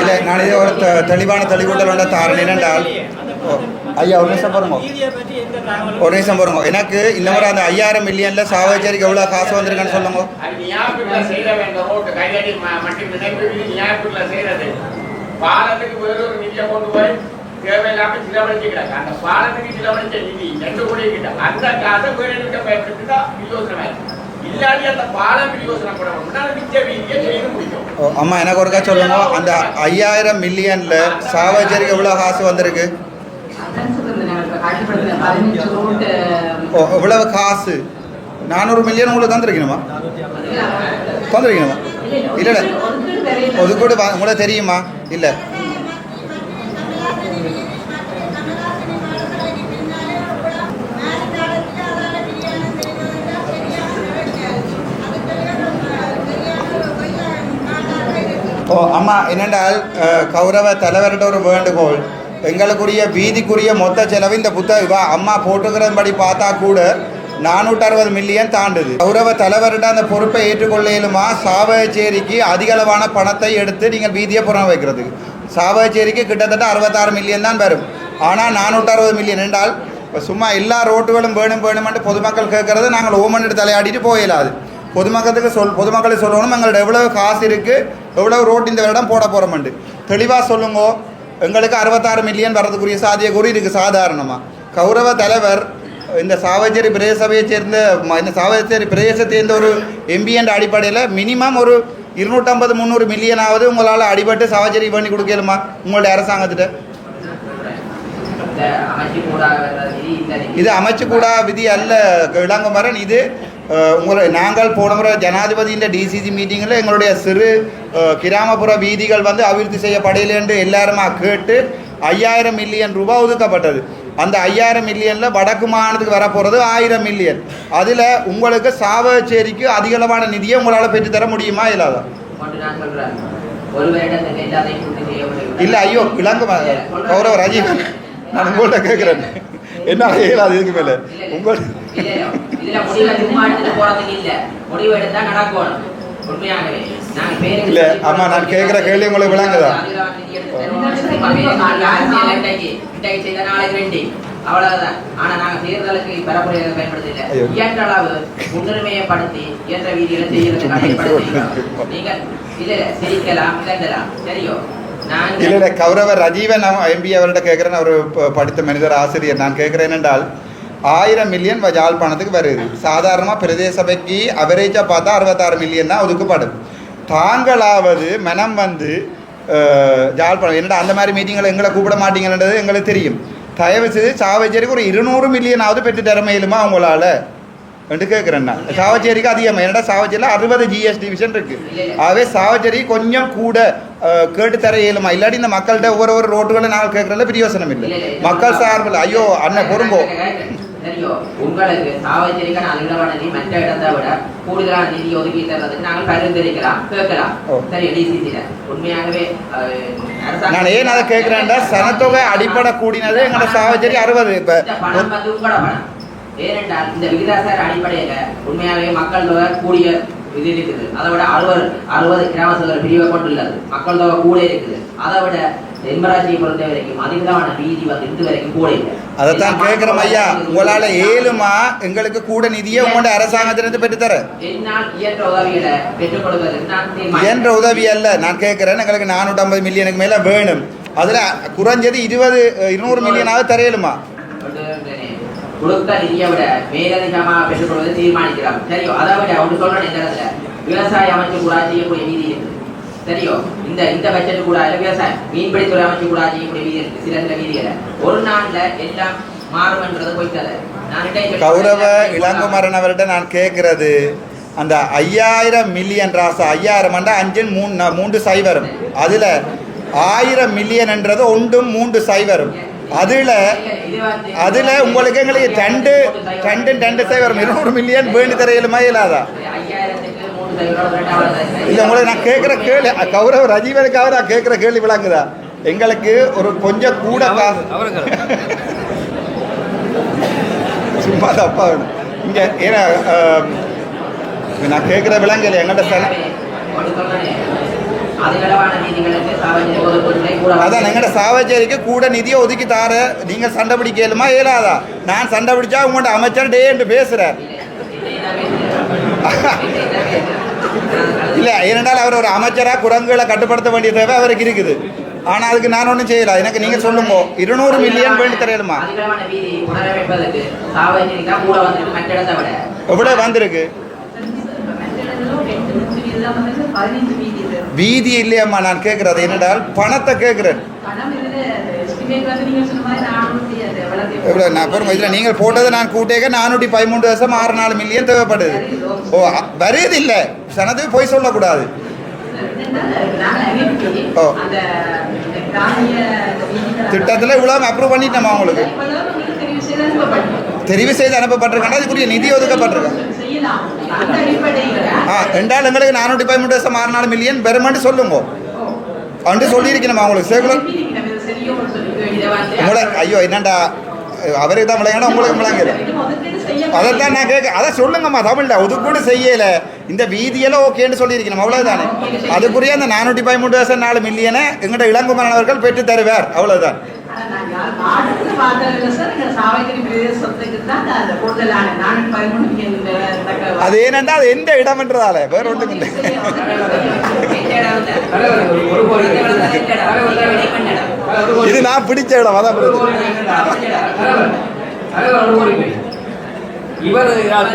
இல்லை நான் இதை ஒரு தெளிவான தெளிவுகள் வேண்ட தாரணை என்னென்றால் ஐயா ஒரு நிமிஷம் பாருங்க ஒரு நிமிஷம் பாருங்க எனக்கு இந்த மாதிரி அந்த ஐயாயிரம் மில்லியன்ல சாவச்சேரிக்கு எவ்வளோ காசு வந்திருக்குன்னு சொல்லுங்க பாலத்துக்கு ஞாபகத்துல ஒரு நிதியை கொண்டு போய் தேவையில்லாம சிலவழிச்சுக்கிறாங்க அந்த பாலத்துக்கு சிலவழிச்ச நிதி ரெண்டு கோடி கிட்ட அந்த காசை வேற இருக்க பயன்படுத்திதான் யோசனை அம்மா எனக்கு ஒருக்கா சொல்லுங்க. அந்த ஐயாயிரம் மில்லியன்ல சாவச்சேரிக்கு எவ்வளோ காசு வந்திருக்கு. ஓ எவ்வளவு காசு. நானூறு மில்லியன் உங்களுக்கு தந்துருக்கணுமா? தந்துருக்கணுமா? இல்ல, இல்ல. ஒதுக்கீடு வா- உங்களுக்கு தெரியுமா? இல்லை. அம்மா என்னென்றால் கௌரவ தலைவர்கிட்ட ஒரு வேண்டுகோள் எங்களுக்குரிய வீதிக்குரிய மொத்த செலவு இந்த புத்தக அம்மா போட்டுக்கிறபடி பார்த்தா கூட நானூற்றி அறுபது மில்லியன் தாண்டுது கௌரவ தலைவர்கிட்ட அந்த பொறுப்பை ஏற்றுக்கொள்ளையிலுமா சாவகச்சேரிக்கு அதிகளவான பணத்தை எடுத்து நீங்கள் வீதியை புறம் வைக்கிறதுக்கு சாவகச்சேரிக்கு கிட்டத்தட்ட அறுபத்தாறு மில்லியன் தான் வரும் ஆனால் நானூற்றி அறுபது மில்லியன் என்றால் இப்போ சும்மா எல்லா ரோட்டுகளும் வேணும் வேணுமென்று பொதுமக்கள் கேட்கறது நாங்கள் ஓமனிட்டு தலையாடிட்டு போயிடாது பொதுமக்களுக்கு சொல் பொதுமக்களுக்கு சொல்லணும் எங்கள்ட்ட எவ்வளோ காசு இருக்குது எவ்வளவு ரோட் இந்த வருடம் போட போகிறோம்ண்டு தெளிவாக சொல்லுங்க. எங்களுக்கு அறுபத்தாறு மில்லியன் வரதுக்குரிய சாத்தியக்கூறு இருக்குது சாதாரணமாக கௌரவ தலைவர் இந்த சாவச்சேரி பிரதேச சபையை சேர்ந்த இந்த சாவச்சேரி பிரதேசத்தை சேர்ந்த ஒரு எம்பி என்ற அடிப்படையில் மினிமம் ஒரு இருநூற்றம்பது முந்நூறு மில்லியனாவது உங்களால் அடிபட்டு சாவச்சேரி பண்ணி கொடுக்கலுமா உங்களுடைய அரசாங்கத்திட்ட. இது அமைச்சு கூடா விதி அல்ல இளங்கமரன் இது உங்களை நாங்கள் போன முறை ஜனாதிபதியின் டிசிசி மீட்டிங்கில் எங்களுடைய சிறு கிராமப்புற வீதிகள் வந்து அபிவிருத்தி செய்யப்படையில என்று எல்லாருமா கேட்டு ஐயாயிரம் மில்லியன் ரூபாய் ஒதுக்கப்பட்டது. அந்த ஐயாயிரம் மில்லியனில் வடக்கு மாநிலத்துக்கு வரப்போகிறது ஆயிரம் மில்லியன் அதில் உங்களுக்கு சாவச்சேரிக்கு அதிகளவான நிதியை உங்களால் பெற்றுத்தர முடியுமா இல்லாதா? இல்லை ஐயோ இளங்க கௌரவ ராஜீவ். நான் உங்கள்கிட்ட கேட்குறேன் என்ன இயலாது இதுக்கு மேலே? உங்கள் இல்ல, அம்மா, நான் கேக்குற கேள்வி உங்களுக்கு விளங்குதா? அவ்வளவுதான். ஆனா நாங்க தேர்தலுக்கு பரப்புரையை பயன்படுத்த இல்ல ஐயோ. இயன்ற அளவு இயன்ற இல்ல சிரிக்கலாம் சரியோ? நாங்க இல்லை இல்ல கௌரவ ரஜீவன் எம்பி அவர்கிட்ட கேட்குறேன் அவர் படித்த மனிதர் ஆசிரியர். நான் கேட்குறேன் என்றால் ஆயிரம் மில்லியன் யாழ்ப்பாணத்துக்கு வருது. சாதாரணமாக பிரதேச சபைக்கு அவரேஜாக பார்த்தா அறுபத்தாறு மில்லியன் தான் ஒதுக்கப்படும். தாங்களாவது மனம் வந்து அஹ், பணம் என்னடா அந்த மாதிரி மீட்டிங்களை எங்களை கூப்பிட மாட்டீங்கன்றது எங்களுக்கு தெரியும். தயவு செய்து சாவச்சேரிக்கு ஒரு இருநூறு மில்லியனாவது பெற்று தர மேலுமா உங்களால்? என்று கேட்குறேன் நான் சாவச்சேரிக்கு அதிகமாக என்னடா சாவச்சேரியில் அறுபது ஜிஎஸ் டிவிஷன் இருக்கு. ஆகவே சாவச்சேரி கொஞ்சம் கூட கேட்டு தர இயலுமா? இல்லாட்டி இந்த மக்கள்கிட்ட ஒவ்வொரு ஒரு ரோட்டுகளை நாங்கள் கேட்கறதுல பிரயோசனம் இல்லை. மக்கள் சார்பில். ஐயோ அண்ணன் பொறுங்கோ. உங்களுக்கு சாவச்சேரிக்கான அதிகளவான நிதி மற்ற இடத்தை விட கூடுதலான நிதி ஒதுக்கி தர்றதுக்கு நாங்கள் பரிந்துரைக்கலாம் கேட்கலாம். ஓ. சரி டிசிசில உண்மையாகவே அஹ், அரசாங்கம் நான் ஏன் அதை கேட்குறேன்டா சனத்தொகை அடிப்படை கூடினது எங்களோட சாவச்சேரி அறுபது. இப்போ ஏனென்றால் இந்த விகிதாசார அடிப்படையில உண்மையாகவே மக்கள் தொகை கூடிய இது இருக்குது. அதை விட அறுபது அறுபது கிராம சபை பிரிவை கொண்டுள்ளது. மக்கள் தொகை கூட இருக்குது. அதை விட தென்மராட்சியை பொறுத்த வரைக்கும் அதிகமான வீதி வந்து இன்று வரைக்கும் கூட இல்லை. அதைத்தான் கேட்குறோம் ஐயா. உங்களால் ஏழுமா எங்களுக்கு கூட நிதியை உங்களோட அரசாங்கத்திலிருந்து பெற்றுத்தர? என்னால் இயன்ற உதவிகளை பெற்றுக் கொடுப்பதற்கு. இயன்ற உதவி அல்ல. நான் கேட்குறேன் எங்களுக்கு நானூற்றம்பது மில்லியனுக்கு மேலே வேணும். அதில் குறைஞ்சது இருபது இருநூறு மில்லியனாவது தரையலுமா கொடுத்த நிதியை விட மேலதிகமாக பெற்றுக் கொள்வதை தீர்மானிக்கிறோம் சரியோ? அதை விட ஒன்று சொல்றேன் இந்த விவசாய அமைச்சு கூட செய்யக்கூடிய வீதி இருக்கு சரியோ? இந்த இந்த பட்ஜெட் கூட விவசாயம். மீன்பிடித்துறை அமைச்சு கூட செய்யக்கூடிய வீதி இருக்கு சில சில வீதிகளை ஒரு நாள்ல எல்லாம் மாறும்ன்றது போய்த்தது கௌரவ இளங்குமரன் அவர்கிட்ட நான் கேட்குறது அந்த ஐயாயிரம் மில்லியன் ராசா ஐயாயிரம் அஞ்சு மூணு மூன்று சைவரும் அதில் ஆயிரம் மில்லியன்ன்றது ஒன்றும் மூன்று சைவரும் அதில் அதில் உங்களுக்கு எங்களுக்கு ரெண்டு ரெண்டு ரெண்டு சைவரும் இருநூறு மில்லியன் வேண்டி தரையிலுமா இல்லாதா இல்லை உங்களுக்கு நான் கேட்குற கேள்வி கௌரவ ரஜீவனுக்காக நான் கேட்குற கேள்வி விளங்குதா எங்களுக்கு ஒரு கொஞ்சம் கூட காசு சும்மா தப்பா இங்கே ஏன்னா நான் கேட்குற விலங்குகள் எங்கள்கிட்ட அதான் எங்கட சாவச்சேரிக்கு கூட நிதியை ஒதுக்கி தார நீங்க சண்டை பிடிக்கலுமா இயலாதா நான் சண்டை பிடிச்சா உங்கள்கிட்ட அமைச்சர் டே என்று பேசுறார். இல்ல ஏனென்றால் அவர் ஒரு அமைச்சரா குரங்குகளை கட்டுப்படுத்த வேண்டிய தேவை அவருக்கு இருக்குது. ஆனா அதுக்கு நான் ஒன்றும் செய்யல. எனக்கு நீங்க சொல்லுங்க. இருநூறு மில்லியன் வேண்டி தரையலுமா அதிகளவான வீதி புனரமைப்பதற்கு சாவச்சேரி தான் கூட வந்துட்டு மற்ற இடத்தை விட எவ்வளவு வந்திருக்கு பதினஞ்சு வீதி இல்லையம்மா நான் கேட்கறது என்னென்றால் பணத்தை கேட்கிறேன் எவ்வளோ நான் இதில் நீங்கள் போட்டது நான் கூட்டேக்க நானூற்றி பதிமூன்று வருஷம் ஆறு நாலு மில்லியன் தேவைப்படுது. ஓ வருது இல்லை. சனது போய் சொல்லக்கூடாது. ஓ. திட்டத்தில் இவ்வளோ அப்ரூவ் பண்ணிட்டோமா உங்களுக்கு? தெரிவு செய்து அனுப்பப்பட்டது. தெரிவு செய்து அனுப்பப்பட்டிருக்கா அதுக்குரிய நிதி ஒதுக்கப்பட்டிருக்கு? ரெண்டால் எங்களுக்கு நானூற்றி பதிமூன்று வருஷம் ஆறு நாலு மில்லியன் பெருமாண்டு சொல்லுங்க. அண்டு சொல்லியிருக்கணுமா உங்களுக்கு வந்து உங்களை ஐயோ என்னண்டா அவருக்கு தான் விளையாட உங்களுக்கு விளங்குது அதைத்தான் நான் கேட்க அதை சொல்லுங்கம்மா தமிழ்ல ஒதுக்கூட செய்யல. இந்த வீதியெல்லாம் ஓகேன்னு சொல்லியிருக்கணும் அவ்வளவுதானே? அதுக்குரிய அந்த நானூற்றி பதிமூன்று வருஷம் நாலு மில்லியனை எங்கள்கிட்ட இளங்குமரனவர்கள் பெற்று தருவார் அவ்வளவுதான். யார் மாடத்துல பார்த்ததில்ல சார் இந்த சாவைக்கறி பிரதேசத்துக்கு தான் அந்த கூடுதலான நானூற்றி பதிமூணு இந்த தக்க அது ஏனென்றா அது எந்த இடம்ன்றதால வேற ஒன்றும் இல்லை இது நான் பிடிச்ச இடம் அதான். இவர் யார்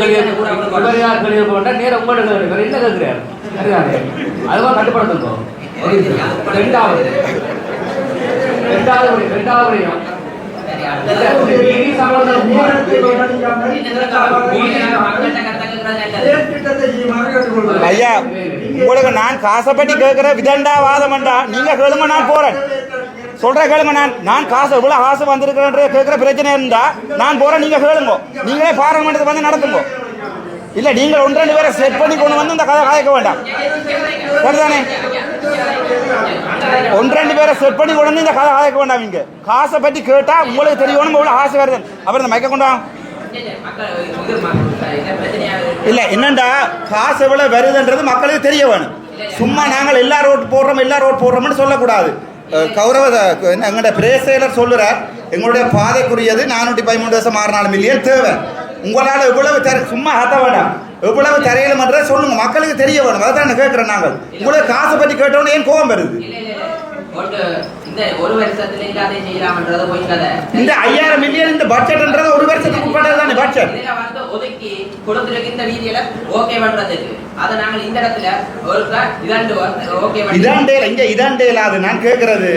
நேரம் உங்களோட என்ன கேட்கிறார் அதுதானே அதுவா கட்டுப்படுத்தணும் ரெண்டாவது ரெண்டாவது முறை ரெண்டாவது முறையும் வீதி சம்பந்தம் ஐயா உங்களுக்கு நான் காசைப்பட்டி கேட்கிற விதண்டா வாதமண்டா நீங்க கேளுங்க நான் போறேன். சொல்ற கேளுங்க நான் நான் காசு இவ்வளவு காசு வந்திருக்கிறேன்ற கேட்கிற பிரச்சனை இருந்தா நான் போறேன் நீங்க கேளுங்க. நீங்களே பாராளுமன்றத்துக்கு வந்து நடத்துங்க. இல்ல நீங்கள் ஒன்று ரெண்டு பேரை செட் பண்ணி கொண்டு வந்து இந்த கதை காய்க்க வேண்டாம். சரிதானே? ஒன்று ரெண்டு பேரை செட் பண்ணி கொண்டு வந்து இந்த கதை காய்க்க வேண்டாம் இங்க. காசை பத்தி கேட்டா உங்களுக்கு தெரியணும் உங்களுக்கு ஆசை வருது அப்புறம் இந்த மயக்க கொண்டா இல்ல என்னண்டா? காசு எவ்வளவு வருதுன்றது மக்களுக்கு தெரிய வேணும். சும்மா நாங்கள் எல்லா ரோட் போடுறோம் எல்லா ரோட் போடுறோம்னு சொல்லக்கூடாது. கௌரவ எங்களுடைய பிரேசேலர் சொல்லுறார் எங்களுடைய பாதைக்குரியது நானூற்றி பதிமூணு தசம் ஆறு நாலு மில்லியன் தேவை. உங்களால் எவ்வளவு தர சும்மா ஹத்த வேண்டாம் எவ்வளவு தரையிலுமன்றதை சொல்லுங்க. மக்களுக்கு தெரிய வேணும். அதான் கேட்குறேன் நாங்கள். உங்களுக்கு காசை பற்றி கேட்டோன்னு ஏன் கோபம் வருது? இந்த ஒரு வருஷத்துல இல்லாத செய்யலாம்ன்றது பொய் கதை. இந்த ஐயாயிரம் மில்லியன் இந்த பட்ஜெட்ன்றது ஒரு வருஷத்துக்கு உட்பட்டது தானே பட்ஜெட் இதுல வந்து ஒதுக்கி கொடுத்திருக்க இந்த வீதியில ஓகே பண்றதுக்கு. அதை நாங்கள் இந்த இடத்துல ஒரு இதண்டு ஓகே இதாண்டே இங்க இதாண்டே இல்லாது நான் கேட்கறது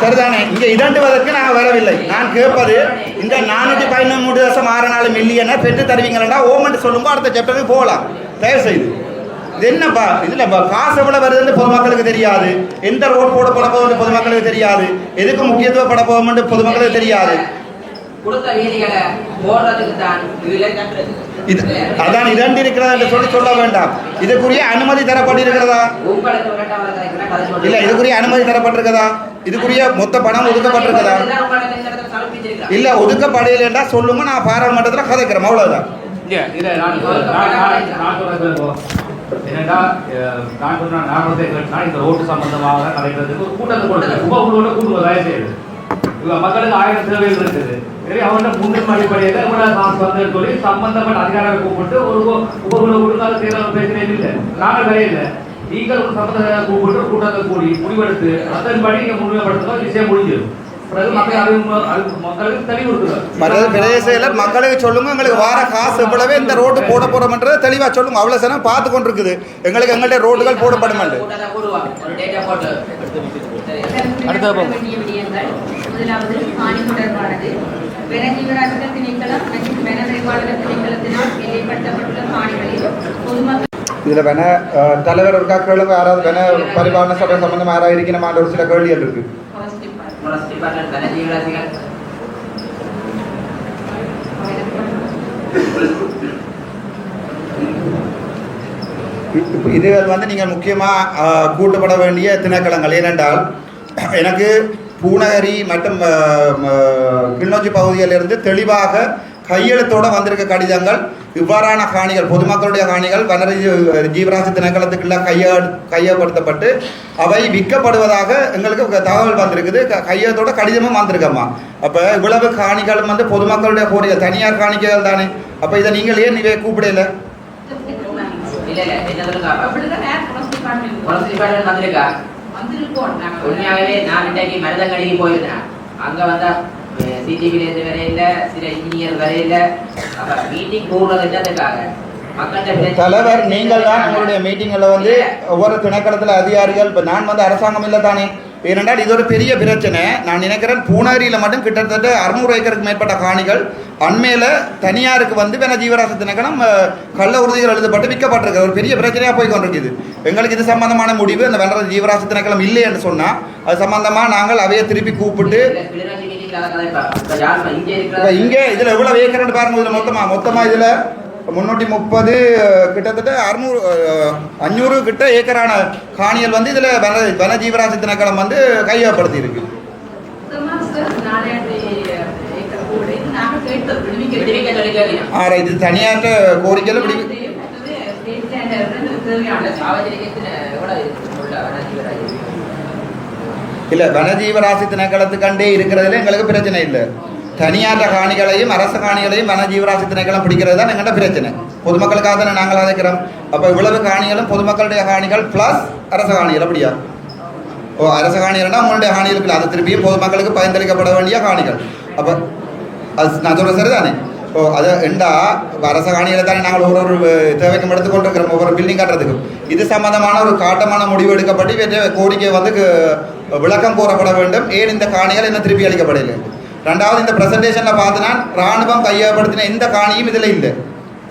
சரிதானே? இங்க இதாண்டுவதற்கு நான் வரவில்லை. நான் கேட்பது இந்த நானூற்றி பதினொன்று வருஷம் ஆறு நாலு மில்லியனை பெற்று தருவீங்களா ஓமெண்ட் சொல்லுங்க அடுத்த சாப்டருக்கு போகலாம். தயவு செய்து இது என்னப்பா இதுல பா- காசு எவ்வளவு வருதுன்னு பொதுமக்களுக்கு தெரியாது எந்த ரோட் போட போட போகுதுன்னு பொதுமக்களுக்கு தெரியாது எதுக்கு முக்கியத்துவப்பட போகும்னு பொதுமக்களுக்கு தெரியாது கொடுத்த வீதிகளை போடுறதுக்கு தான் இதுல கட்டுறது இது அதான் இதண்டு இருக்கிறதா என்று சொல்லி சொல்ல வேண்டாம் இதுக்குரிய அனுமதி தரப்பட்டிருக்கிறதா. இல்ல இதுக்குரிய அனுமதி தரப்பட்டிருக்கதா இதுக்குரிய மொத்த பணம் சமர்ப்பிச்சிருக்கிறோம். இல்ல ஒதுக்கப்படையிலண்டா சொல்லுங்க நான் பாராளுமன்றத்தில் கதைக்கிறேன் அவ்வளவுதான் என்னென்னா இதை நான் நான் சொன்ன நான் வந்து இந்த ரோட்டு சம்பந்தமாக கலைக்கிறதுக்கு ஒரு கூட்டத்தை கொடுத்து உப குழுவோட கூட்டு தயவு செய்யுது இவங்க மக்களுக்கு ஆயிரம் சேவைகள் இருக்குது. எனவே அவங்கள முன்னுரிமை அடிப்படையில் இவ்வளவு காசு வந்து சொல்லி சம்பந்தப்பட்ட அதிகாரிகளை கூப்பிட்டு ஒரு உப- உபகுழு கொடுத்தாலும் தேர்தல் பிரச்சனை இல்லை. நாங்கள் வரையில நீங்கள் ஒரு சம்பந்த கூப்பிட்டு கூட்டத்தை கூடி முடிவெடுத்து அதன்படி நீங்கள் முன்னிலைப்படுத்தணும் விஷயம் முடிஞ்சிடும். மக்களுக்கு இருக்குது சொல்லுங்க. எங்களுக்கு வார காசு எவ்வளவு? இந்த ரோட்டு போட போறோம்ன்றதை தெளிவா சொல்லுங்க. அவ்வளவு சனம் பார்த்து கொண்டிருக்குது. எங்களுக்கு எங்கள்கிட்ட ரோடுகள் போடப்படும் முதலாவது காணி தொடர்பானது. வனஜீவராட்சிகள் திணைக்களம் மற்றும் வன மேம்பாடுகள் திணைக்களத்தினால் எல்லைப்படுத்தப்பட்டுள்ள காணிகளில் பொதுமக்கள் இதுல வேண தலைவர் இருக்கா? கேளுங்க. யாராவது வேண பரிபாலன சபை சம்பந்தமா யாராவது இருக்கணுமான்ற ஒரு சில கேள்விகள் இருக்கு. Forest department, இதுகள் வந்து நீங்கள் முக்கியமாக கூட்டப்பட வேண்டிய திணைக்களங்கள். ஏனென்றால் எனக்கு பூனகரி மற்றும் அஹ், கிளிநொச்சி பகுதியிலிருந்து தெளிவாக கையெழுத்தோட வந்திருக்க கடிதங்கள். இவ்வாறான காணிகள் பொதுமக்களுடைய காணிகள் வன ஜீ- ஜீவராசி திணைக்களத்துக்குள்ள கைய கையப்படுத்தப்பட்டு அவை விற்கப்படுவதாக எங்களுக்கு தகவல் வந்திருக்குது. க- கையத்தோட கடிதமும் வந்திருக்கம்மா. அப்போ இவ்வளவு காணிகளும் வந்து பொதுமக்களுடைய கோரிக்கை தனியார் காணிக்கைகள் தானே. அப்போ இதை நீங்கள் ஏன் இவை கூப்பிடல? வந்திருக்கோம். உண்மையாகவே நான் இன்றைக்கு மருதங்கடிக்கு போயிருந்தேன். அங்க வந்தா சிடிவில இருந்து வரையில சில இன்ஜினியர் வரையில அப்ப மீட்டிங் கூடுறது என்னதுக்காக தலைவர் நீங்கள் தான் உங்களுடைய மீட்டிங்கில் வந்து ஒவ்வொரு திணைக்களத்தில் அதிகாரிகள் இப்போ நான் வந்து அரசாங்கம் இல்லை தானே. ஏனென்றால் இது ஒரு பெரிய பிரச்சனை. நான் நினைக்கிறேன் பூனேரியில் மட்டும் கிட்டத்தட்ட அறுநூறு ஏக்கருக்கு மேற்பட்ட காணிகள் அண்மையில் தனியாருக்கு வந்து வேணா ஜீவராசி திணைக்களம் கள்ள உறுதிகள் எழுதப்பட்டு விற்கப்பட்டிருக்கு. ஒரு பெரிய பிரச்சனையாக போய் கொண்டிருக்குது. எங்களுக்கு இது சம்பந்தமான முடிவு. அந்த வென்ற ஜீவராசி திணைக்களம் இல்லை என்று சொன்னால் அது சம்பந்தமாக நாங்கள் அவையை திருப்பி கூப்பிட்டு இங்கே இதில் எவ்வளோ ஏக்கர்னு பாருங்க இதில் மொத்தமாக மொத்தமாக இதில் முந்நூற்றி முப்பது கிட்டத்தட்ட அறுநூறு அஞ்சூறு கிட்ட ஏக்கரான காணிகள் வந்து இதில் வன வன ஜீவராசி திணைக்களம் வந்து கையகப்படுத்தி இருக்கு இது நாங்க கேட்டோம் விடுவிக்க இல்லை வனஜீவராசி திணைக்களத்து கண்டே இருக்கிறதுல எங்களுக்கு பிரச்சனை இல்லை. தனியாட்ட காணிகளையும் அரச காணிகளையும் வனஜீவராசி திணைக்களம் பிடிக்கிறது தான் எங்கள்கிட்ட பிரச்சனை. பொதுமக்களுக்காக தானே நாங்கள் அதைக்கிறோம் அப்போ இவ்வளவு காணிகளும் பொதுமக்களுடைய காணிகள் ப்ளஸ் அரச காணிகள் அப்படியா? ஓ அரச காணிகள்னா உங்களுடைய காணிகள் அது திருப்பியும் பொதுமக்களுக்கு பயன்பளிக்கப்பட வேண்டிய காணிகள். அப்போ அது நான் சொல்கிறேன் சரிதானே? ஓ அது எண்டா அரச காணிகளை தானே நாங்கள் ஒரு ஒரு தேவைக்கும் எடுத்துக்கொண்டிருக்கிறோம். ஒவ்வொரு பில்டிங் கட்டுறதுக்கும். இது சம்பந்தமான ஒரு காட்டமான முடிவு எடுக்கப்பட்டு கோரிக்கை வந்து விளக்கம் கூறப்பட வேண்டும். ஏன் இந்த காணிகள் என்ன திருப்பி அளிக்கப்படலை ரெண்டாவது இந்த பிரசன்டேஷனில் பார்த்தனா ராணுவம் கையகப்படுத்தின எந்த காணியும் இதில் இல்லை.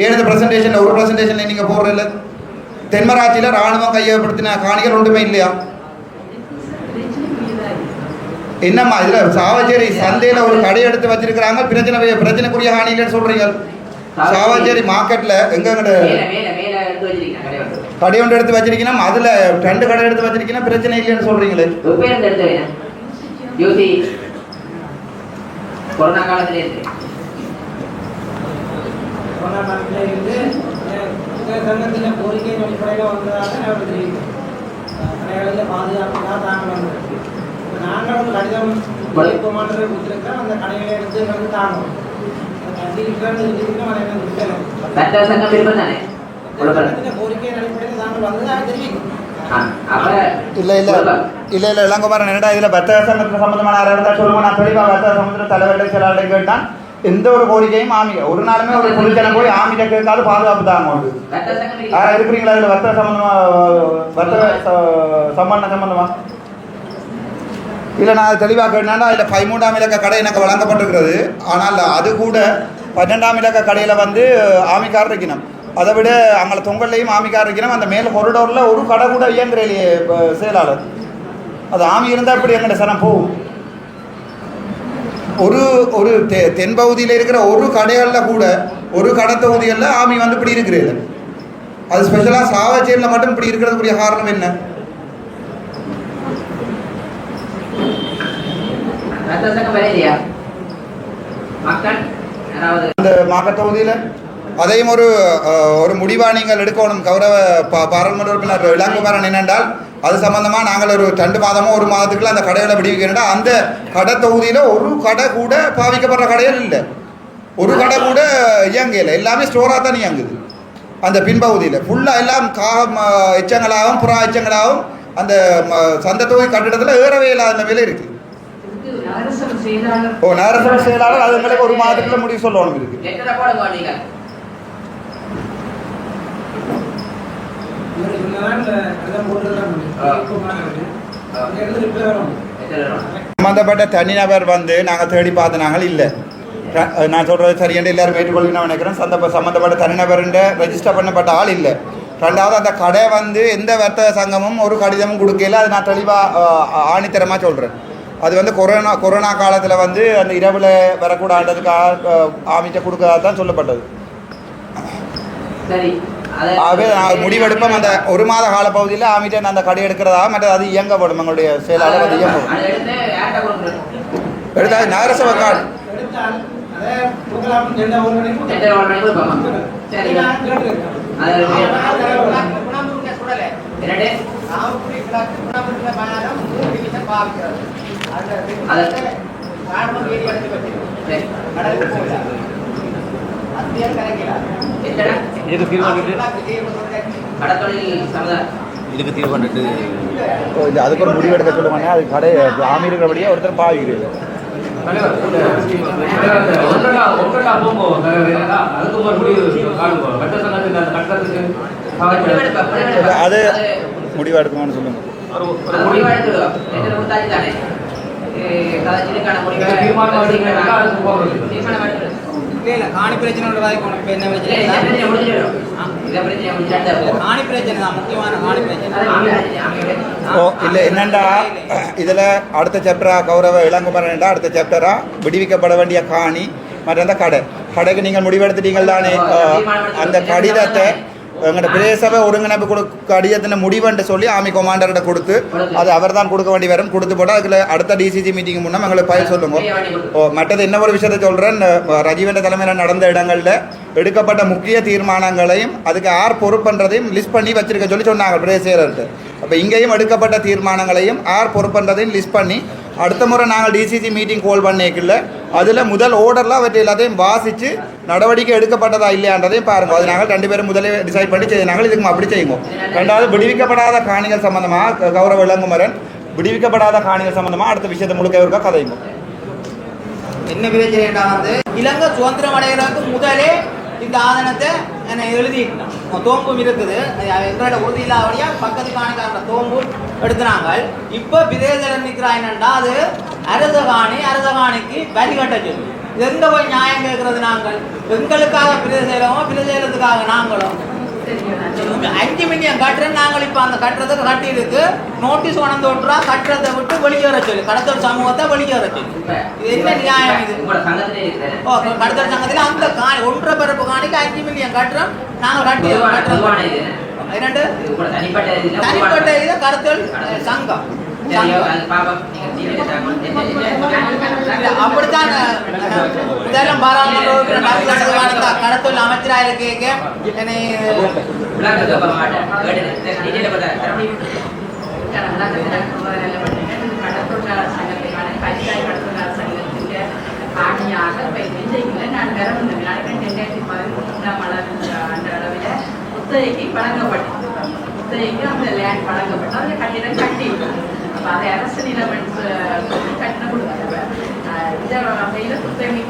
ஏன் இந்த பிரசன்டேஷனில் ஒரு ப்ரெசன்டேஷனில் நீங்கள் போடுறதில்ல? தென்மராட்சியில் ராணுவம் கையகப்படுத்தின காணிகள் ஒன்றுமே இல்லையா? என்னம்மா இதுல சாவச்சேரி சந்தையில ஒரு கடை எடுத்து வச்சிருக்கிறாங்க? பிரச்சனை பிரச்சனைக்குரிய ஹானிலன்னு சொல்றீங்க. சாவச்சேரி மார்க்கெட்ல எங்க கடை ஒன்று. எடுத்து வச்சிருக்கீங்கன்னா அதுல ரெண்டு கடை எடுத்து வச்சிருக்கீங்கன்னா பிரச்சனை இல்லைன்னு சொல்றீங்களே. கொரோனா காலத்துல இருந்து கொரோனா காலத்தில் இருந்து அஹ், இந்த சங்கத்தில் கோரிக்கையின் அடிப்படையில் வந்ததாக தாங்கள் வந்திருக்கு இப்போ நாங்கள் ஒரு கடிதம் விருப்பமானதை கொடுத்துருக்கோம் அந்த கடைகளை எடுத்து வந்து தானே? சங்கத்தின் அப்ப இல்ல இல்ல. இல்ல இல்ல என்னடா இதுல வர்த்தக சங்கத்துல சம்பந்தமான யாரா இருந்தா சொல்லுங்க. நான் தெளிவா வர்த்தக சங்கத்துல தலைவர்கிட்ட செயலாளர்கிட்ட கேட்டான். எந்த ஒரு கோரிக்கையும் ஆமிக ஒரு நாளுமே ஒரு பொதுஜன போய் ஆமிட்ட கேட்காது பாதுகாப்பு தாங்க சங்கம் இருக்கு. யாரா இருக்கிறீங்களா இதுல? வர்த்தக சம்பந்தமா வர்த்தக ச- சம்பந்த சம்பந்தமா? இல்லை நான் தெளிவாக கேட்டேன்னா இல்லை பதிமூன்றாம் இலக்க கடை எனக்கு வழங்கப்பட்டிருக்கிறது. ஆனால் அது கூட பன்னெண்டாம் இலக்க கடையில் வந்து ஆமிக்கார் இருக்கணும் அதை விட அங்கே தொங்கல்லையும் ஆமிக்கார் இருக்கணும் அந்த மேல் கொரிடோரில் ஒரு கடை கூட இயங்குறையிலேயே இப்போ செயலாளர். அது ஆமி இருந்தால் இப்படி எங்கிட்ட சனம் போகும்? ஒரு ஒரு தெ தென்பகுதியில் இருக்கிற ஒரு கடைகளில் கூட ஒரு கடை தொகுதிகளில் ஆமி வந்து இப்படி இருக்கிறது அது ஸ்பெஷலாக சாவச்சேரியில் மட்டும் இப்படி இருக்கிறதுக்குரிய காரணம் என்ன சட்ட சங்கம் வேலை இல்லையா மக்கள் யாராவது அந்த மாவட்ட தொகுதியில் அதையும் ஒரு ஒரு முடிவாக நீங்கள் எடுக்கணும். கௌரவ பாராளுமன்ற உறுப்பினர் இளங்குமரன் என்னென்றால் அது சம்பந்தமாக நாங்கள் ஒரு ரெண்டு மாதமோ ஒரு மாதத்துக்குள்ள அந்த கடைகளை விடுவிக்கிறோம் அந்த கடை தொகுதியில் ஒரு கடை கூட பாவிக்கப்படுற கடைகள் இல்லை. ஒரு கடை கூட இயங்கலை எல்லாமே ஸ்டோராக தான் இயங்குது. அந்த பின்பகுதியில். ஃபுல்லாக எல்லாம் காகம் எச்சங்களாகவும் புறா எச்சங்களாகவும் அந்த சந்த தொகுதி கட்டிடத்தில் ஏறவே இல்லாத நிலையில் இருக்குது ஓ நகரசபை செயலாளர் அது எங்களுக்கு ஒரு மாதத்துக்குள்ள முடிவு சொல்லணும் வரும். சம்பந்தப்பட்ட தனிநபர் வந்து நாங்கள் தேடி பார்த்த நாங்கள் இல்லை நான் சொல்கிறது சரியென்று எல்லாரும் ஏற்றுக்கொள்ளுன்னு நினைக்கிறேன். சந்த சம்மந்தப்பட்ட தனிநபருன்ற ரெஜிஸ்டர் பண்ணப்பட்ட ஆள் இல்லை. ரெண்டாவது அந்த கடை வந்து எந்த வர்த்தக சங்கமும் ஒரு கடிதமும் கொடுக்கல. அது நான் தெளிவாக ஆணித்தரமாக சொல்கிறேன் அது வந்து கொரோனா கொரோனா காலத்தில் வந்து அந்த இரவில் வரக்கூடாதுக்காக ஆமிட்ட கொடுக்கறதா தான் சொல்லப்பட்டது. ஆகவே நான் முடிவெடுப்போம். அந்த ஒரு மாத கால பகுதியில் ஆமிட்ட அந்த கடை எடுக்கிறதா மற்றது அது இயங்கப்படும். எங்களுடைய செயலாளர் அது இயங்கும். அதை எடுத்து நகரசபை கார்டு. என்னடே இதுக்கு தீர்மானிட்டு இது அதுக்கு ஒரு முடிவு எடுக்க சொல்லுவாங்க அது கடை ஆமி இருக்கிறபடியே ஒருத்தர் முடிவெடுப்ப. அது முடிவு எடுக்கணும்னு சொல்லுங்க காணி பிரச்சனை உள்ளதாக இப்போ இப்ப என்ன. காணி பிரச்சனை தான் முக்கியமான காணி. ஓ இல்லை என்னண்டா? இதில் அடுத்த சாப்டரா கௌரவ இளங்குமரன்டா அடுத்த சாப்டரா விடுவிக்கப்பட வேண்டிய காணி மற்ற அந்த கடை கடைக்கு நீங்கள் முடிவெடுத்துட்டீங்கள் தானே அந்த கடிதத்தை எங்களோட பிரதேசபை ஒருங்கிணைப்பு கொடுக்க அடியத்தின முடிவுன்ட்டு சொல்லி ஆமி கொமாண்டர்கிட்ட கொடுத்து அது அவர் தான் கொடுக்க வேண்டி வரும் கொடுத்து போட்டால் அதுக்குள்ள அடுத்த டிசிசி மீட்டிங் முன்னே எங்களுக்கு பயிர் சொல்லுங்க. ஓ மற்றது என்ன ஒரு விஷயத்தை சொல்கிறேன் ரஜீவன் தலைமையில் நடந்த இடங்களில் எடுக்கப்பட்ட முக்கிய தீர்மானங்களையும் அதுக்கு யார் பொறுப்புன்றதையும் லிஸ்ட் பண்ணி வச்சிருக்க சொல்லி சொன்னாங்க பிரதேசர்கிட்ட அப்போ இங்கேயும் எடுக்கப்பட்ட தீர்மானங்களையும் யார் பொறுப்புன்றதையும் லிஸ்ட் பண்ணி அடுத்த முறை நாங்கள் டிசிசி மீட்டிங் கால் பண்ணிக்கல அதில் முதல் ஓர்டரில் அவற்றை எல்லாத்தையும் வாசித்து நடவடிக்கை எடுக்கப்பட்டதா இல்லையான்றதையும் பாருங்க. அது நாங்கள் ரெண்டு பேரும் முதலே டிசைட் பண்ணி செய்ய நாங்கள் இதுக்கு அப்படி செய்வோம். ரெண்டாவது விடுவிக்கப்படாத காணிகள் சம்பந்தமாக கௌரவ இளங்குமரன் விடுவிக்கப்படாத காணிகள் சம்பந்தமாக அடுத்த விஷயத்தை முழுக்க இருக்கா கதைங்க. என்ன பிரச்சனைடா வந்து இலங்கை சுதந்திரம் அடைகிறதுக்கு முதலே இந்த ஆதனத்தை என்னை எழுதிட்டான். தோம்பும் இருக்குது. எங்களோட உறுதி இல்லாதபடியா பக்கத்து காணிக்காரங்க தோம்பும் எடுத்துனாங்க. இப்போ விதேசத்தில் நிற்கிறா அது அரச காணி அரச காணிக்கு வரி கட்ட சொல்லி எங்க போய் நியாயம் கேட்கறது நாங்கள்? எங்களுக்காக பிரதேசமோ பிரதேசத்துக்காக நாங்களும்? அஞ்சு மில்லியன் கட்டுறேன் நாங்கள் இப்போ அந்த கட்டுறதுக்கு கட்டியிருக்கு. நோட்டீஸ் கொண்டு விட்டுறா கட்டுறதை விட்டு வெளியேற சொல்லி. கடத்தல் சமூகத்தை வெளியேற சொல்லி. இப்ப இது என்ன நியாயம் இது. ஓ கடத்தல் சங்கத்தில் அந்த காணி ஒன்றரை பிறப்பு காணிக்கு அஞ்சு மில்லியன் கட்டுறோம் நாங்கள் கட்டி கட்டுறோம்? இரண்டு தனிப்பட்ட இது. கடத்தல் சங்கம். அப்படித்தான் முதல்ல பாராளுமன்ற உறுப்பினர் கடத்தல் அமைச்சராக இருக்கீங்க என்னை முடியும். காணியாக விஜய்களை நான் பெற முடியும் ரெண்டாயிரத்தி பதிமூன்றாம் ஆண்டு அளவில் குத்தகைக்கு வழங்கப்பட்டது. குத்தகைக்கு அந்த லேண்ட் வழங்கப்பட்டு அந்த கட்டிடம் கட்டி அப்போ அதை அரசு நிலம்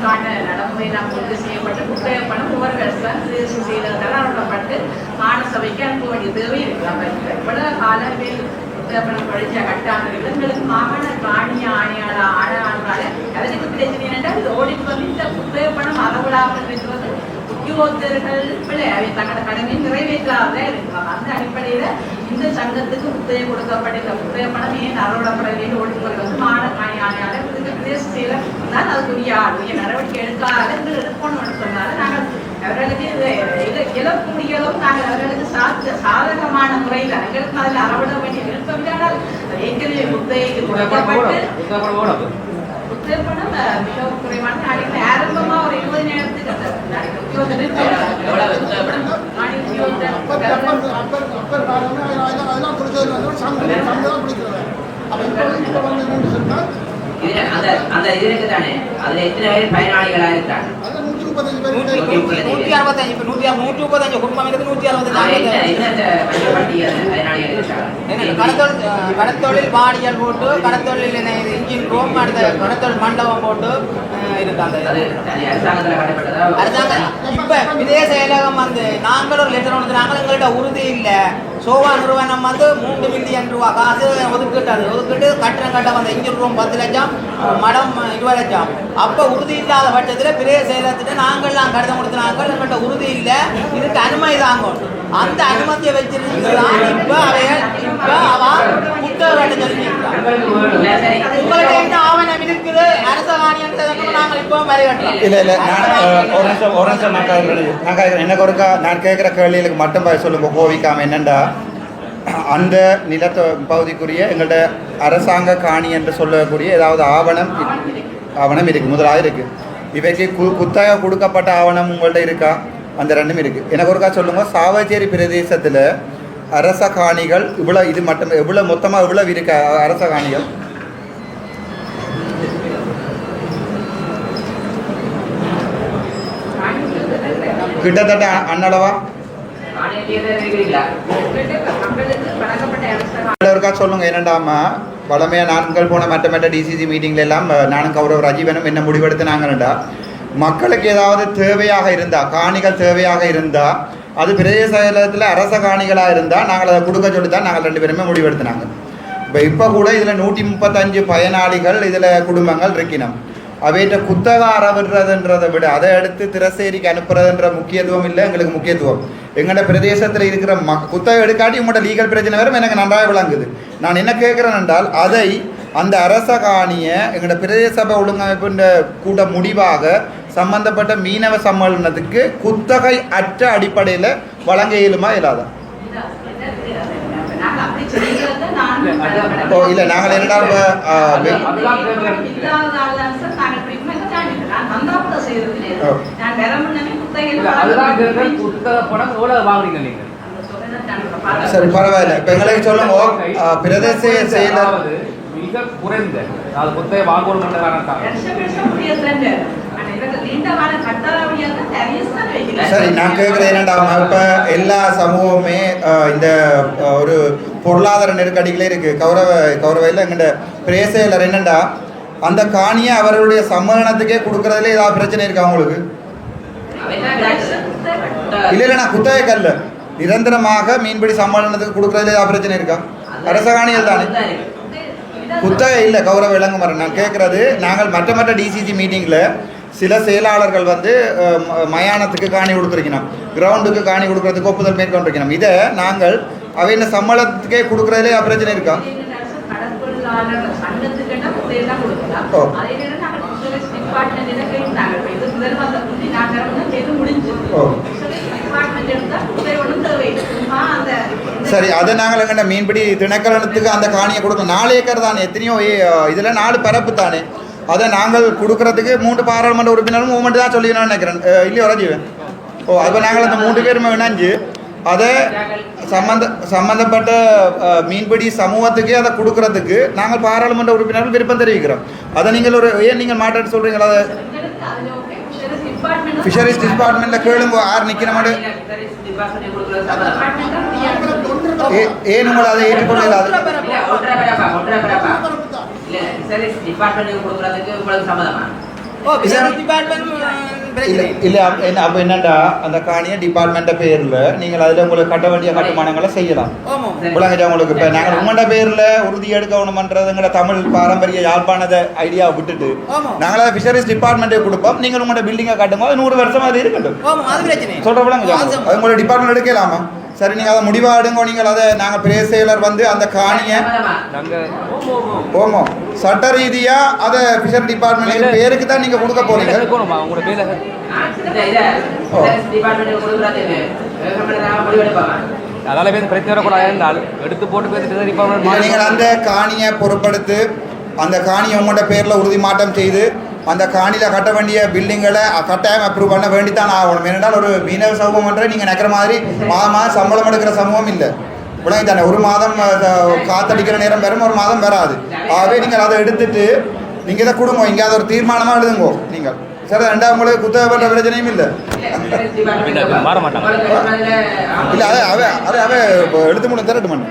கட்டின நடைமுறை நாம் கொண்டு செய்யப்பட்டு குத்தகை பணம் ஒவ்வொரு வருஷம் செய்ததால் அனுப்பப்பட்டு மாநசபைக்கு அனுப்ப வேண்டிய தேவை இருக்கு இவ்வளவு காலத்தில் புத்தகப்பணம் படிச்ச கட்டாளர்கள் எங்களுக்கு மாகாண காணி ஆணையாள ஆணையாளரால அதற்கு பிரச்சனை இது வந்து இந்த புத்தக பணம் அளவிடாமல் இருக்கிறது உத்தியோகத்தர்கள் பிள்ளை அவை தங்களோட நிறைவேற்றாத இருக்கலாம் அந்த அடிப்படையில இந்த சங்கத்துக்கு உத்தரவு கொடுக்கப்பட்ட உத்தரவு பணம் ஏன் அறுவடப்படவில்லை ஓடிட்டு வந்து மாகாண காணி ஆணையாளர் இதுக்கு பிரதேச செயலர் தான் அதுக்குரிய உரிய நடவடிக்கை எடுக்காத என்று எடுக்கணும்னு சொன்னாலும் நாங்கள் அவர்களுக்கு இது இது நாங்கள் அவர்களுக்கு சாத்த சாதகமான முறையில் எங்களுக்கு அதில் அறவிட வேண்டிய விருப்பம் ஆனால் ஏற்கனவே புத்தகைக்கு கொடுக்கப்பட்டு புத்தகப்பணம் மிகவும் குறைவான நாளைக்கு ஆரம்பமா ஒரு இருபது நேரத்துக்கு அந்த அந்த அந்த இது இருக்கு தானே. அதுல எத்தனை பேர் பயனாளிகளா இருக்காங்க? நூற்றி அறுபத்தஞ்சு இப்போ நூற்றி நூற்றி முப்பத்தஞ்சு குடும்பம் இருக்குது நூற்றி அறுபத்தஞ்சு கடத்தொழில் கடத்தொழில் பாடியல் போட்டு கடத்தொழில் இன்ஜின் ரூம் அடுத்த கடத்தொழில் மண்டபம் போட்டு இருக்காங்க அரசாங்கம் இப்ப விதேச செயலகம் வந்து நாங்கள் ஒரு லெட்டர் கொடுத்துனாங்க எங்கள்கிட்ட உறுதி இல்ல. சோவா நிறுவனம் வந்து மூன்று மில்லியன் ரூபா காசு ஒதுக்கிட்டது. ஒதுக்கிட்டு கட்டணம் கட்ட வந்த இன்ஜின் ரூம் பத்து லட்சம் மடம் இருபது லட்சம். அப்ப உறுதி இல்லாத பட்சத்துல பெரிய செயலகத்திட்ட நாங்கள்லாம் கடிதம் கொடுத்துனாங்க எங்கள்கிட்ட உறுதி இல்ல. இதுக்கு அனுமதி தாங்கும் அந்த அனுமதியை வச்சிருந்துதான் இப்ப அவைய இப்ப அவ புத்தக கட்ட சரி உங்கள்கிட்ட என்ன ஆவணம் இருக்குது? அரச காணியம் நாங்கள் இப்போ வரி கட்டலாம் இல்லை இல்லை ஒரு நிமிஷம் ஒரு நிமிஷம் நான் கேட்குறேன் நான் கேட்குறேன் எனக்கு ஒருக்கா நான் கேட்குற கேள்விகளுக்கு மட்டும் சொல்லுங்க. கோவிக்காம என்னண்டா? அந்த நிலத்த பகுதிக்குரிய எங்கள்கிட்ட அரசாங்க காணி என்று சொல்லக்கூடிய ஏதாவது ஆவணம் ஆவணம் இருக்குது முதலாக இருக்குது இவைக்கு கு குத்தகை கொடுக்கப்பட்ட ஆவணம் உங்கள்கிட்ட இருக்கா? அந்த ரெண்டும் இருக்குது எனக்கு ஒருக்கா சொல்லுங்கள் சாவச்சேரி பிரதேசத்தில் அரச காணிகள் இவ்வளோ இது மட்டும் எவ்வளோ மொத்தமாக இவ்வளோ இருக்கா அரச காணிகள்? கிட்டத்தட்ட அன்னளவா ஒருக்கா சொல்லுங்க என்னண்டாமா பழமையாக நான்கள் போன மற்ற மற்ற டிசிசி மீட்டிங்ல எல்லாம் நானும் கௌரவ ராஜீவனும் என்ன முடிவெடுத்தினாங்கன்னுடா மக்களுக்கு ஏதாவது தேவையாக இருந்தா காணிகள் தேவையாக இருந்தா அது பிரதேச செயலகத்தில் அரச காணிகளாக இருந்தால் நாங்கள் அதை கொடுக்க சொல்லி தான் நாங்கள் ரெண்டு பேருமே முடிவெடுத்தினாங்க. இப்போ இப்போ கூட இதில் நூற்றி முப்பத்தஞ்சு பயனாளிகள் இதில் குடும்பங்கள் இருக்கணும். அவையிட்ட குத்தகம் அறவிடுறதுன்றதை விட அதை எடுத்து திரசேரிக்கு அனுப்புறதுன்ற முக்கியத்துவம் இல்லை எங்களுக்கு முக்கியத்துவம். எங்களோட பிரதேசத்தில் இருக்கிற ம குத்தகை எடுக்காட்டி உங்களோட லீகல் பிரச்சனை வரும் எனக்கு நன்றாக விளங்குது. நான் என்ன கேட்குறேன் என்றால் அதை அந்த அரச காணியை எங்களோட பிரதேச சபை ஒழுங்கமைப்புன்ற கூட முடிவாக சம்பந்தப்பட்ட மீனவ சம்மேளனத்துக்கு குத்தகை அற்ற அடிப்படையில் வழங்க இயலுமா இல்லாதான் ஓ இல்லை நாங்கள் என்னடா இப்போ நாங்க ஓ. சரி பரவாயில்ல இப்போ எங்களுக்கு சொல்லுங்க பிரதேச செயலர் மிக குறைந்த அது புத்தக வாங்கணும் காரணம் சரி நான் கேட்குறேன் என்னடா இப்போ எல்லா சமூகமே இந்த ஒரு பொருளாதார நெருக்கடிகளே இருக்குது கௌரவ கௌரவையில் எங்கள்ட பிரேசையில் என்னண்டா அந்த காணியை அவர்களுடைய சம்மேளனத்துக்கே கொடுக்கறதுல ஏதாவது பிரச்சனை இருக்கா அவங்களுக்கு இல்லை இல்லை நான் குத்தகை கல்ல நிரந்தரமாக மீன்பிடி சம்மேளனத்துக்கு கொடுக்கறதுல ஏதாவது பிரச்சனை இருக்கா? அரச காணிகள் தானே. குத்தகை இல்லை கௌரவ விளங்குமரன். நான் கேட்குறது நாங்கள் மற்ற மற்ற டிசிசி மீட்டிங்கில் சில செயலாளர்கள் வந்து ம- மயானத்துக்கு காணி கொடுத்துருக்கணும் கிரவுண்டுக்கு காணி கொடுக்கறதுக்கு ஒப்புதல் மேற்கொண்டிருக்கணும் இதை நாங்கள் அவையின் சம்பளத்துக்கே கொடுக்குறதுலே பிரச்சனை இருக்கா? ஓ. சரி அதை நாங்கள் எங்கள்ட மீன்பிடி திணைக்களத்துக்கு அந்த காணியை கொடுக்கணும். நாலு ஏக்கர் தானே எத்தனையோ இதில் நாலு பரப்பு தானே. அதை நாங்கள் கொடுக்கறதுக்கு மூன்று பாராளுமன்ற உறுப்பினரும் மூமெண்ட் தான் சொல்லிக்கணும்னு நினைக்கிறேன். இல்லையோ ராஜீவன் ஓ அப்போ நாங்கள் அந்த மூன்று பேருமே இணைஞ்சு அதை சம்மந்த சம்மந்தப்பட்ட மீன்பிடி சமூகத்துக்கே அதை கொடுக்கறதுக்கு நாங்கள் பாராளுமன்ற உறுப்பினர்கள் விருப்பம் தெரிவிக்கிறோம். அதை நீங்கள் ஒரு ஏன் நீங்கள் மாட்டாட்டு சொல்கிறீங்களா அதை ஃபிஷரிஸ் டிபார்ட்மெண்ட்டில் கேளுங்க யார் நிற்கிற மாதிரி ஏ ஏன் உங்களை அதை ஏற்றுக்கொள்ள அது இல்ல டிபார்ட்மெண்ட் என்ன அப்போ என்னண்டா அந்த காணியை டிபார்ட்மெண்ட்ட பேரில் நீங்கள் அதில் உங்களுக்கு கட்ட வேண்டிய கட்டுமானங்களை செய்யலாம் விளங்குச்சா உங்களுக்கு இப்போ நாங்கள் உங்களோட பேரில் உறுதி எடுக்கணுமன்றதுங்கிற தமிழ் பாரம்பரிய யாழ்ப்பாணத ஐடியாவை விட்டுட்டு நாங்கள் அதை ஃபிஷரிஸ் டிபார்ட்மெண்ட்டே கொடுப்போம் நீங்கள் உங்களோட பில்டிங்கை கட்டுங்க அது நூறு வருஷம் அது இருக்கட்டும் சொல்கிற விளங்குச்சா அது உங்களோட டிபார்ட்மெண்ட் எடுக்கலாமா சரி நீங்கள் அதை முடிவாக எடுங்க நீங்கள் அதை நாங்கள் செயலர் வந்து அந்த காணியை ஓமோ சட்ட ரீதியாக அதை ஃபிஷர் டிபார்ட்மெண்ட் பேருக்கு தான் நீங்கள் கொடுக்க டிபார்ட்மெண்ட் முடிவெடுப்போமா அதால பேர் பிரச்சனை வரக்கூடாது. என்றால் எடுத்து போட்டு பேசிட்டு இல்லை, நீங்கள் அந்த காணியை பொறுப்படுத்து அந்த காணியை உங்களோட பேரில் உறுதி மாற்றம் செய்து அந்த காணியில் கட்ட வேண்டிய பில்டிங்களை கட்டாயம் அப்ரூவ் பண்ண வேண்டித்தான் ஆகணும். ஏனென்றால் ஒரு மீனவ சமூகம் என்ற நீங்கள் நினைக்கிற மாதிரி மாதம் மாதம் சம்பளம் எடுக்கிற சமூகம் இல்லை. விளங்கி தானே. ஒரு மாதம் காத்தடிக்கிற நேரம் வரும் ஒரு மாதம் வராது. ஆகவே நீங்கள் அதை எடுத்துட்டு நீங்கள் இதை கொடுங்க. இங்கே அதை ஒரு தீர்மானமாக எழுதுங்கோ நீங்கள். சரி ரெண்டாவது உங்களுக்கு குத்தகை பண்ணுற பிரச்சனையும் இல்லை. இல்லை அதை அவ அதை அவ இப்போ எடுத்து முடியும் திரட்டு மண்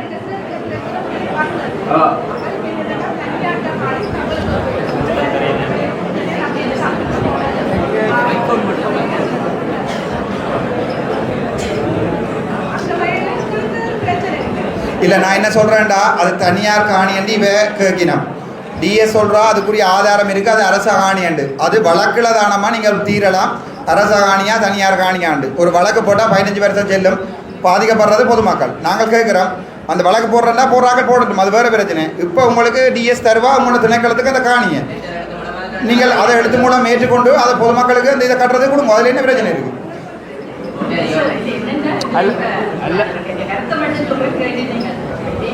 இல்லை நான் என்ன சொல்கிறேன்டா அது தனியார் காணியண்டு இவ கேட்கினான் டிஎஸ் சொல்கிறா அதுக்குரிய ஆதாரம் இருக்குது அது அரச காணியாண்டு. அது வழக்கில் தானமாக நீங்கள் தீரலாம். அரச காணியா தனியார் காணியாண்டு. ஒரு வழக்கு போட்டால் பதினஞ்சு வருஷம் செல்லும். பாதிக்கப்படுறது பொதுமக்கள். நாங்கள் கேட்குறோம். அந்த வழக்கு போடுறதா போடுறாங்க போடட்டும். அது வேறு பிரச்சனை. இப்போ உங்களுக்கு டிஎஸ் தருவா உங்களோட திணைக்களத்துக்கு அந்த காணியை? நீங்கள் அதை எடுத்து மூலம் ஏற்றுக்கொண்டு அதை பொதுமக்களுக்கு அந்த இதை கட்டுறது கொடுங்க. அதில் என்ன பிரச்சனை இருக்குது அல்ல- அல்ல.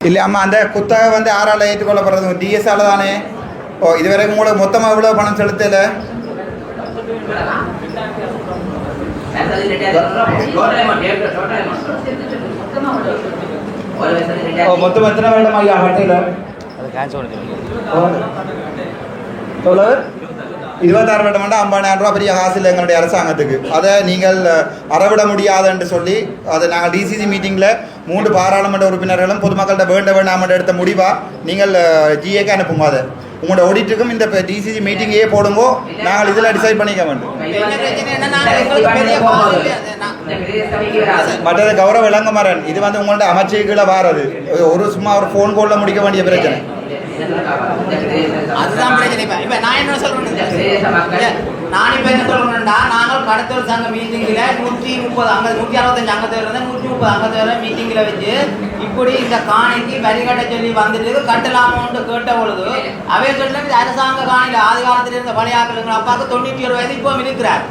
இல்லை அம்மா அந்த குத்தகை வந்து ஆறால் ஏற்றுக்கொள்ளப்படுறது டிஎஸ்ஆல தானே? ஓ இதுவரைக்கும் உங்களுக்கு மொத்தமாக எவ்வளோ பணம் செலுத்தல? ஓ மொத்தம் எத்தனை வேணும் ஐயா ஹட்டையில் எவ்வளவு இருபத்தாறு வருடம் வேண்டாம் ஐம்பதாயிரம் ரூபா பெரிய காசு இல்லை எங்களுடைய அரசாங்கத்துக்கு. அதை நீங்கள் அறவிட முடியாது என்று சொல்லி அதை நாங்கள் டிசிசி மீட்டிங்கில் மூன்று பாராளுமன்ற உறுப்பினர்களும் பொதுமக்கள்கிட்ட வேண்ட வேண்டாம் எடுத்த முடிவாக நீங்கள் ஜிஏக்கு அனுப்புங்க அதை. உங்களோட ஆடிட்டுக்கும் இந்த டிசிசி மீட்டிங்கே போடுங்கோ நாங்கள் இதில் டிசைட் பண்ணிக்க வேண்டும். என்ன அது மற்றது கௌரவ விளங்குமரன் இது வந்து உங்கள்ட்ட அமைச்சர்களை வாரது. ஒரு சும்மா ஒரு ஃபோன் காலில் முடிக்க வேண்டிய பிரச்சனை. அதுதான் பிரச்சனை. இப்ப இப்ப நான் என்ன சொல்றேன் நான் இப்ப என்ன சொல்றேன்டா நாங்கள் கடத்தல் சங்க மீட்டிங்ல நூற்றி முப்பது அங்க நூற்றி அறுபத்தஞ்சு அங்கத்தவர் இருந்தா நூற்றி முப்பது அங்கத்தவர் மீட்டிங்ல வச்சு இப்படி இந்த காணிக்கு வரி கட்ட சொல்லி வந்துட்டு கட்டலாமோன்னு கேட்ட பொழுது அவை சொல்ல அரசாங்க காணில ஆதி காலத்துல இருந்த பழையாக்கள் எங்க அப்பாவுக்கு தொண்ணூற்றி ஒரு வயது இப்போ இருக்கிறார்.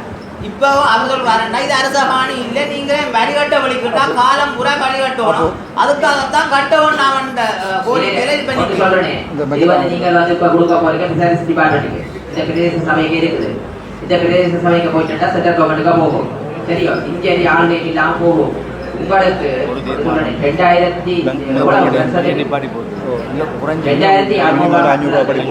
இப்போ அவர் சொல்றாருன்னா இது அரச காணி இல்லை. நீங்க வரி கட்ட வழிக்கிட்டா காலம் பூரா வரி கட்டணும் அதுக்காகத்தான் கட்டவும் நான் கோரிக்கையில நிக்கிறேன். சொல்றேனே, இது வந்து நீங்கள் வந்து இப்ப கொடுக்க போறீங்க. பிசினஸ் டிபார்ட்மெண்ட்டுக்கு இந்த பிரதேச சபைக்கு இருக்குது. இந்த பிரதேச சபைக்கு போயிட்டா சென்ட்ரல் கவர்மெண்ட்டுக்கு போகும். தெரியும் இங்கே ஆளுநர் இல்லாம போகும். உங்களுக்கு ரெண்டாயிரத்தி அறுநூறு